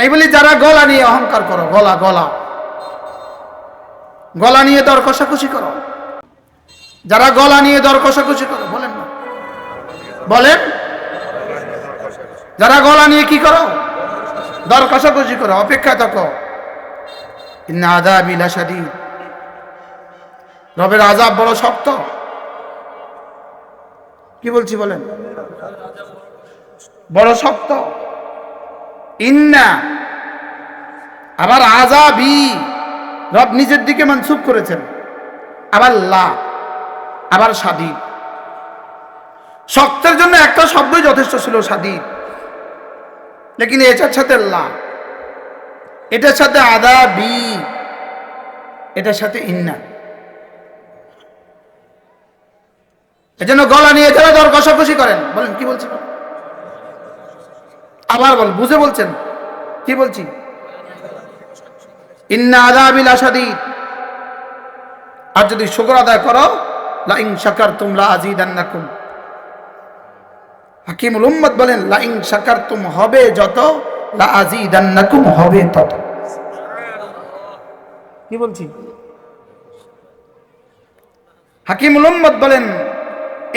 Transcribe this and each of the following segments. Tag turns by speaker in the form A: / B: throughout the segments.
A: আমি বলি, যারা গলা নিয়ে অহংকার করো, গলা গলা। গলা নিয়ে দর কষাকষি করো। যারা গলা নিয়ে দর কষাকষি করো, বলেন না। বলেন। যারা গলা নিয়ে কি করো? দর কষাকষি করো, অপেক্ষা থাকো। লাশাদীদ। রবের আজাব বড় শক্ত। কি বলছি বলেন? বড় শক্ত। ইন্না, আবার আজাবি রব নিজের দিকে মনসুব করেছেন। আবার লা, আবার স্বাধীন শক্তের জন্য একটা শব্দই যথেষ্ট ছিল স্বাধীন লেকিন এটার সাথে লা, এটার সাথে আদা বি এটার সাথে ইন্না। এজন্য গলা নিয়ে যারা দর কষাকষি করেন, বলেন কি বলছেন আবার বল, বুঝে বলছেন? কি বলছি? ইন্না আদাবিল আসাদি আর যদি শুকর আদায় করো লাইং শাকার তোমরা আজিদ আন্নাকুম হাকিমুল উম্মদ বলেন লাইং সাকার তুম হবে যত লা আজিদ আন্নাকুম হবে তত। কি বলছি? হাকিমুল উম্মদ বলেন,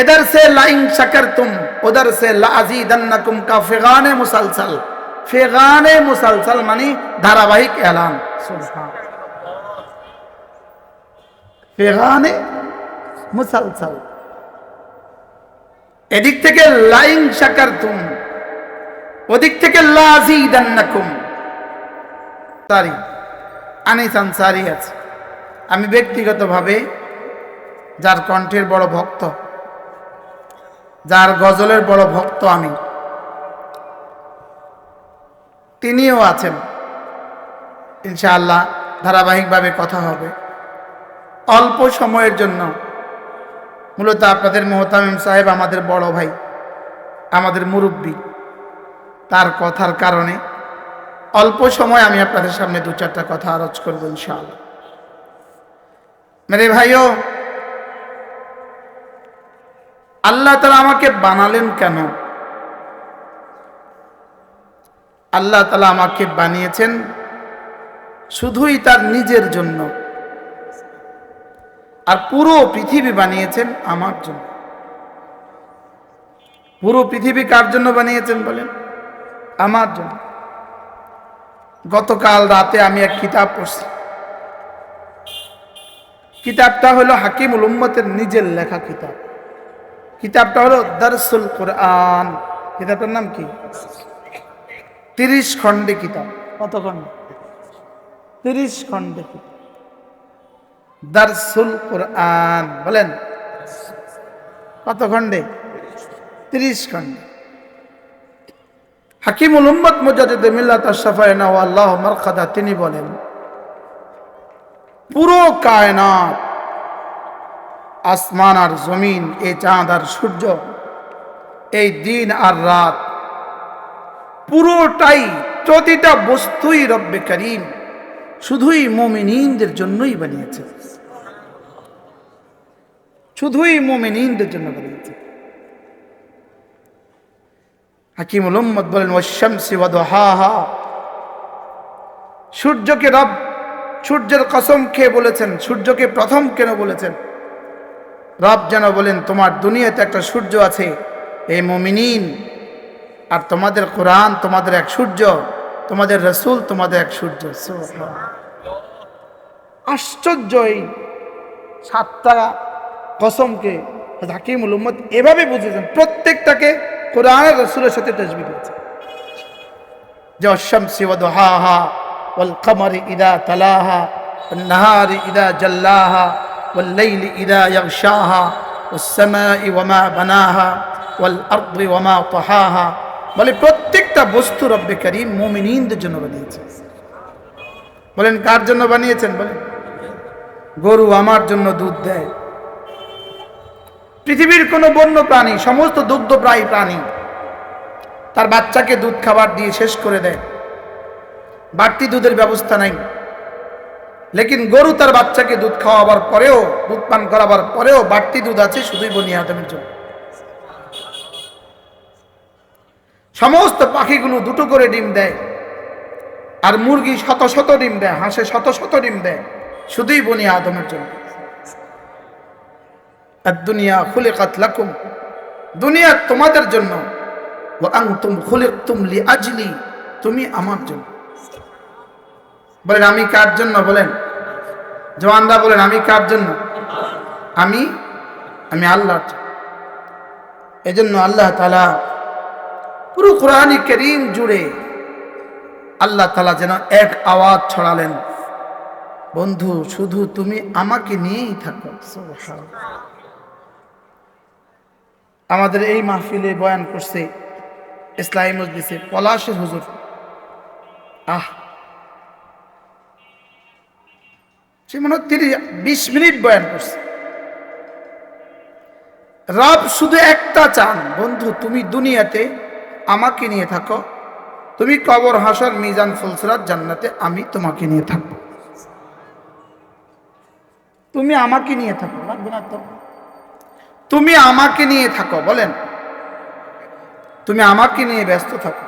A: এদার সে লাইং শাকার তুম उधर से लाजीदन्नकुम का फिगाने मुसलसल फिगाने मुसलसल मानी धारावाहिक ऐलान सुभान ফেগানে মুসালসাল এদিক থেকে লাইন শাকার তুম ওদিক থেকে লাজিদান্নাকুম সারি আনিস আনসারি আছে আমি ব্যক্তিগতভাবে যার কণ্ঠের বড় ভক্ত যার গজলের বড় ভক্ত আমি। তিনিও আছেন। ইনশাআল্লাহ ধারাবাহিকভাবে কথা হবে। অল্প সময়ের জন্য মূলত আপনাদের মোহতামিম সাহেব আমাদের বড় ভাই, আমাদের মুরব্বী। তার কথার কারণে অল্প সময় আমি আপনাদের সামনে দু চারটা কথা আরজ করব ইনশাআল্লাহ। মেরে ভাইও আল্লাহ তালা আমাকে বানালেন কেন? আল্লাহ তালা আমাকে বানিয়েছেন শুধুই তার নিজের জন্য। আর পুরো পৃথিবী বানিয়েছেন আমার জন্য। পুরো পৃথিবী কার জন্য বানিয়েছেন বলেন? আমার জন্য। গতকাল রাতে আমি এক কিতাব পড়ছি। কিতাবটা হলো হাকিমুল উম্মতের নিজের লেখা কিতাব। কিতাবটা হলো দরসুল কোরআন। কিতাবটার নাম কি? তিরিশ খণ্ডে কিতাব। কত খণ্ড? তিরিশ খণ্ডে কিতাব। দারসুল কোরআন বলেন। কত খণ্ডে? তিরিশ খণ্ডে। হাকিমুল উম্মত মুজাদ্দিদ মিল্লাত আশরাফায়না ও আল্লাহ মারখাদা তিনি বলেন পুরো কায়নাত আসমান আর জমিন এই চাঁদ আর সূর্য, এই দিন আর রাত। পুরোটাই প্রতিটা বস্তুই রব্বে করিম, শুধুই মোমিনদের জন্যই বানিয়েছে। শুধুই মোমিনদের জন্য বানিয়েছে। হাকিমুল উম্মদ বলেন ওয়াশামসি ওয়াদুহাহা। সূর্যকে রব, সূর্যের কসম খেয়ে বলেছেন? সূর্যকে প্রথম কেন বলেছেন? রব যেন বলেন, তোমার দুনিয়াতে একটা সূর্য আছে এই মমিনিন। আর তোমাদের কোরআন তোমাদের এক সূর্য, তোমাদের রসুল তোমাদের এক সূর্য। আশ্চর্য এই সাতটা কসমকে হাকিমুল উম্মদ এভাবে বুঝেছেন, প্রত্যেকটাকে কোরআন রসুলের সাথে তসবি করেছে। যে হা হা ওল কমর ইদা তলাহা নাহার ইদা জল্লাহা। والليل إذا يغشاها والسماء وما بناها والأرض وما طحاها বলে প্রত্যেকটা বস্তু রব্বে করিম মুমিনদের জন্য বানিয়েছে বলেন কার জন্য বানিয়েছেন বলেন গরু আমার জন্য দুধ দেয় পৃথিবীর কোনো বন্য প্রাণী সমস্ত দুগ্ধপ্রায়ী প্রাণী তার বাচ্চাকে দুধ খাবার দিয়ে শেষ করে দেয় বাড়তি দুধের ব্যবস্থা নাই লেকিন গরু তার বাচ্চাকে দুধ খাওয়াবার পরেও, দুধ পান করাবার পরেও বাড়তি দুধ আছে শুধুই বনি আদমের জন্য। সমস্ত পাখিগুলো দুটো করে ডিম দেয়, আর মুরগি শত শত ডিম দেয়, হাঁসে শত শত ডিম দেয়, শুধুই বনি আদমের জন্য। দুনিয়া খুলে কাতলাকুম দুনিয়া তোমাদের জন্য ও আংতুম খুলে তুমলি আজলি, তুমি আমার জন্য। বলেন, আমি কার জন্য? বলেন। জওয়ানরা বলেন, আমি কার জন্য? আমি আমি আল্লাহর জন্য। আল্লাহ তালা পুরো কোরআন করিম জুড়ে আল্লাহ তালা যেন এক আওয়াজ ছড়ালেন। বন্ধু, শুধু তুমি আমাকে নিয়েই থাকো। আমাদের এই মাহফিলে বয়ান করছে ইসলামী মজলিসে পলাশের হুজুর। আহ সে মনে হয় তিরিশ বিশ মিনিট বয়ান করছে। রব শুধু একটা চান, বন্ধু, তুমি দুনিয়াতে আমাকে নিয়ে থাকো। তুমি কবর, হাসর, মিজান, ফুলসরাত, জান্নাতে আমি তোমাকে নিয়ে থাকব। তুমি আমাকে নিয়ে থাকো, লাগবে না তো? তুমি আমাকে নিয়ে থাকো, বলেন। তুমি আমাকে নিয়ে ব্যস্ত থাকো।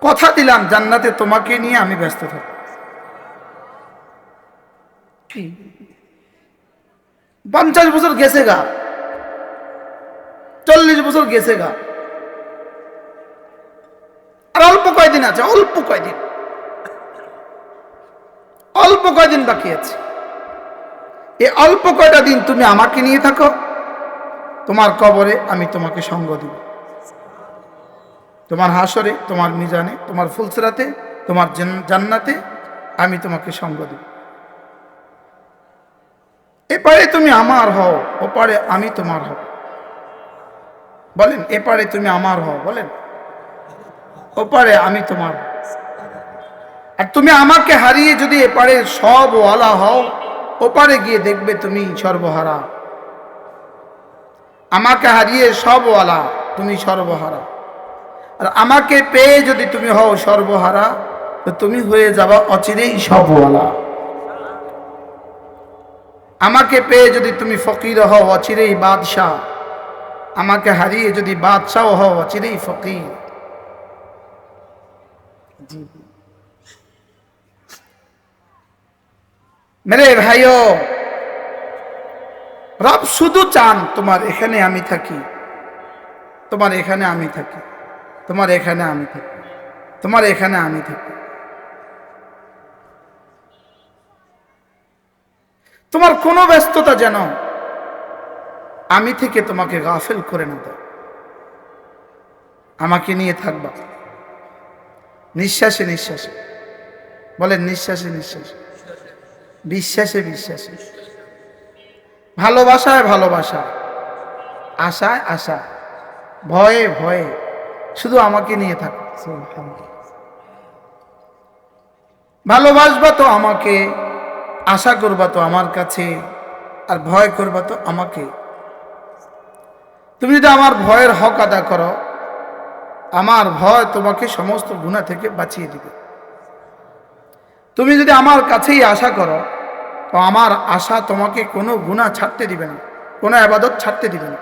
A: কথা দিলাম, জান্নাতে তোমাকে নিয়ে আমি ব্যস্ত থাকো পঞ্চাশ বছর গেছে গা। চল্লিশ বছর গেছে গা। আর অল্প কয়দিন আছে, অল্প কয়দিন। অল্প কয়দিন বাকি আছে। এই অল্প কয়টা দিন তুমি আমাকে নিয়ে থাকো, তোমার কবরে আমি তোমাকে সঙ্গ দিব। তোমার হাসরে, তোমার মিজানে, তোমার ফুলসরাতে, তোমার জান্নাতে আমি তোমাকে সঙ্গ দিব। এপারে তুমি আমার হও, ওপারে আমি তোমার হও বলেন, এপারে তুমি আমার হও, বলেন। ওপারে আমি তোমার আর তুমি আমাকে হারিয়ে যদি এপারে সব ওয়ালা হও, ওপারে গিয়ে দেখবে তুমি সর্বহারা। আমাকে হারিয়ে সব ওয়ালা, তুমি সর্বহারা। আর আমাকে পেয়ে যদি তুমি হও সর্বহারা, তো তুমি হয়ে যাবা অচিরেই সবওয়ালা আমাকে পেয়ে যদি তুমি ফকির হও, অচিরেই বাদশাহ। আমাকে হারিয়ে যদি বাদশাহ হও, অচিরেই ফকির। মেরে ভাইও, রব শুধু চান তোমার এখানে আমি থাকি। তোমার এখানে আমি থাকি। তোমার এখানে আমি থাকি। তোমার এখানে আমি থাকি। তোমার কোনো ব্যস্ততা যেন আমি থেকে তোমাকে গাফেল করে না দেয় আমাকে নিয়ে থাকবা। নিঃশ্বাসে নিঃশ্বাসে। বলেন নিঃশ্বাসে নিঃশ্বাসে। বিশ্বাসে বিশ্বাসে। ভালোবাসায়, ভালোবাসা। আশায়, আশা। ভয়ে ভয়ে। শুধু আমাকে নিয়ে থাকো। ভালোবাসবা তো আমাকে। আশা করবা তো আমার কাছে, আর ভয় করবা তো আমাকে। তুমি যদি আমার ভয়ের হক আদা করো, আমার ভয় তোমাকে সমস্ত গুণা থেকে বাঁচিয়ে দিবে। তুমি যদি আমার কাছেই আশা করো, তো আমার আশা তোমাকে কোনো গুণা ছাড়তে দিবে না, কোনো আবাদত ছাড়তে দিবে না।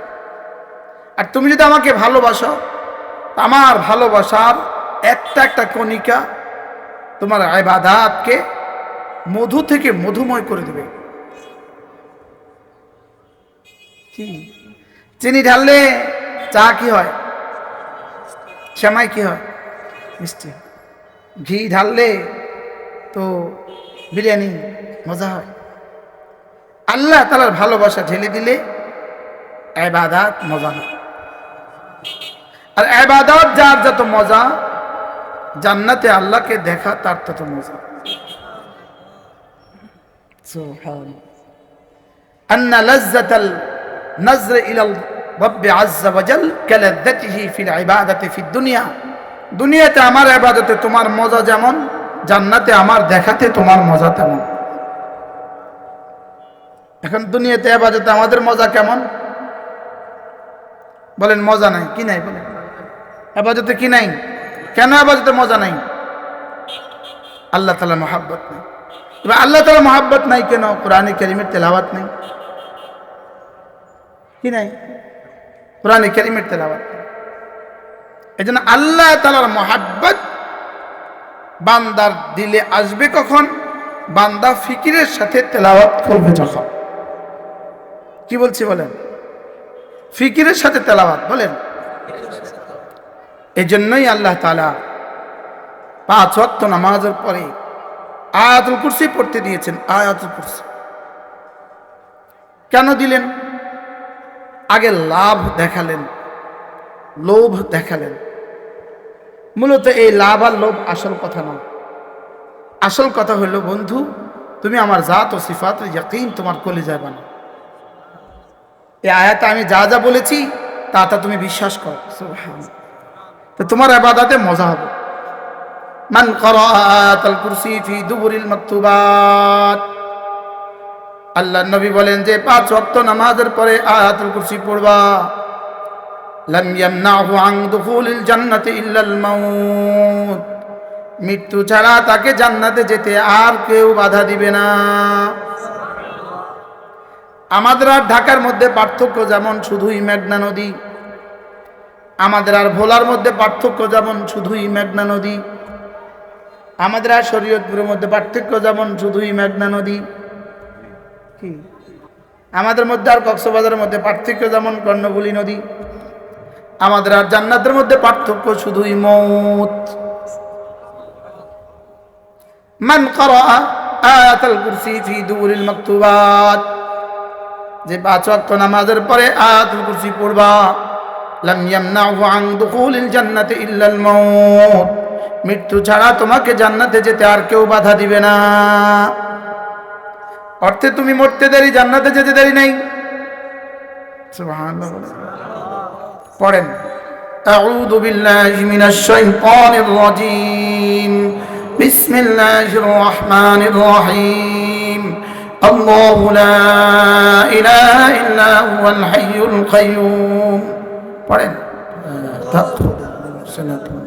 A: আর তুমি যদি আমাকে ভালোবাসো আমার ভালোবাসার একটা একটা কণিকা তোমার আবাদাতকে মধু থেকে মধুময় করে দেবে? চিনি ঢাললে চা কি হয়? শ্যামাই কি হয়? মিষ্টি। ঘি ঢাললে তো বিরিয়ানি মজা হয়। আল্লাহ তালার ভালোবাসা ঢেলে দিলে এবাদাত মজা হয়। আর এবাদাত যার যত মজা, জান্নাতে আল্লাহকে দেখা তার তত মজা। সুবহান। আন্না লাজ্জাতাল নজর ইলাল রব্বি আজ্জা ওয়াজাল কালাজ্জাতিহি ফিল ইবাদাতি ফিদ দুনিয়া। দুনিয়াতে আমার ইবাদতে তোমার মজা যেমন, জান্নাতে আমার দেখাতে তোমার মজা তেমন। এখন দুনিয়াতে এবাজতে আমাদের মজা কেমন? বলেন, মজা নাই, কি নাই বলেন? এবাজতে কি নাই? কেন এবাজতে মজা নাই? আল্লাহ তালা মোহাব্বত নেই। এবার আল্লাহ তালা মহাব্বত নাই কেন? কোরআনে করিমের তেলাওয়াত নেই। কি নাই? কোরআনে করিমের তেলাওয়াত এই জন্য আল্লাহ তালার মহাব্বত বান্দার দিলে আসবে কখন? বান্দা ফিকিরের সাথে তেলাওয়াত করবে যখন। কি বলছি বলেন? ফিকিরের সাথে তেলাওয়াত, বলেন। এই জন্যই আল্লাহ তালা পাঁচ ওয়াক্ত নামাজের পরে আয়াতুল কুরসি পড়তে দিয়েছেন, আয়াতুল কুরসি। কেন দিলেন? আগে লাভ দেখালেন, লোভ দেখালেন। মূলত এই লাভ আর লোভ আসল কথা নয়। আসল কথা হলো, বন্ধু, তুমি আমার জাত ও সিফাত ইয়াকিন তোমার কলে যাবে না এই আয়াতে আমি যা যা বলেছি, তা তা তুমি বিশ্বাস করো। তো তোমার আবাদাতে মজা হবে। মান করাআতাল কুরসি ফি দুবুরিল মাকতুবাত। আল্লাহ নবী বলেন, যে পাঁচ ওয়াক্ত নামাজের পরে আয়াতুল কুরসি পড়বা। লাম ইয়ামনাহু আন দুখুলিল জান্নাতি ইল্লাল মাউত। মৃত্যু ছাড়া তাকে জান্নাতে যেতে আর কেউ বাধা দিবে না। আমাদের আর ঢাকার মধ্যে পার্থক্য যেমন শুধুই মেঘনা নদী, আমাদের আর ভোলার মধ্যে পার্থক্য যেমন শুধুই মেঘনা নদী আমাদের আর শরীয়তপুরের মধ্যে পার্থক্য যেমন শুধুই মেঘনা নদী কি? আমাদের মধ্যে আর কক্সবাজারের মধ্যে পার্থক্য যেমন কর্ণফুলী নদী আমাদের আর জান্নাতের মধ্যে পার্থক্য শুধুই মৌত। মান করা আয়াতুল কুরসি ফি দুবুরিল মাকতুবাত যে পাঁচ ওয়াক্ত নামাজের পরে আয়াতুল কুরসি পড়বা লাম ইয়ামনাহু আন দুখুলিল জান্নাতি ইল্লাল মাউত মৃত্যু ছাড়া তোমাকে জান্নাতে যেতে আর কেউ বাধা দিবে না অর্থে তুমি মরতে দেরি জান্নাতে যেতে দেরি নাই সুবহানাল্লাহ পড়েন أعوذ بالله من الشيطان الرجيم بسم الله الرحمن الرحيم الله لا إله إلا هو الحي القيوم পড়েন تأخذ سنة ولا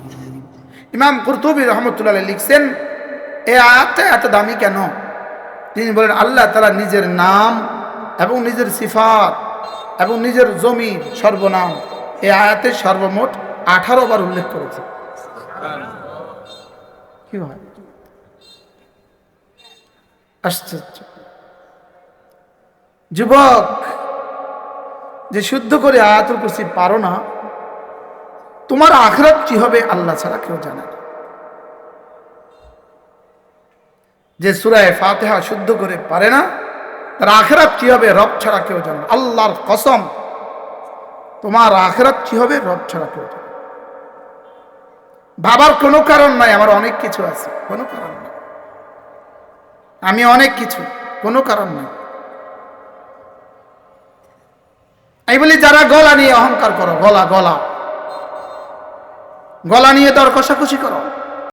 A: ইমাম কুরতুবী রহমতুল্লাহ লিখছেন, এ আয়াতটা এত দামি কেন? তিনি বলেন, আল্লাহ তালা নিজের নাম এবং নিজের সিফাত এবং নিজের জমি সর্বনাম এই আয়াতে সর্বমোট আঠারো বার উল্লেখ করেছে। কি হয় আশ্চর্য। যুবক, যে শুদ্ধ করে আয়াতুল কুরসি পারো না তোমার আখরাত কি হবে আল্লাহ ছাড়া কেউ জানে না। যে সুরায় ফাতেহা শুদ্ধ করে পারে না, তার আখরাত কি হবে রব ছাড়া কেউ জানে আল্লাহর কসম, তোমার আখরাত কি হবে রব ছাড়া কেউ জানে। ভাবার কোনো কারণ নাই, আমার অনেক কিছু আছে, কোনো কারণ নাই। আমি অনেক কিছু, কোনো কারণ নাই। আমি বলি, যারা গলা নিয়ে অহংকার করো, গলা গলা। গলা নিয়ে দর কষাকষি করো।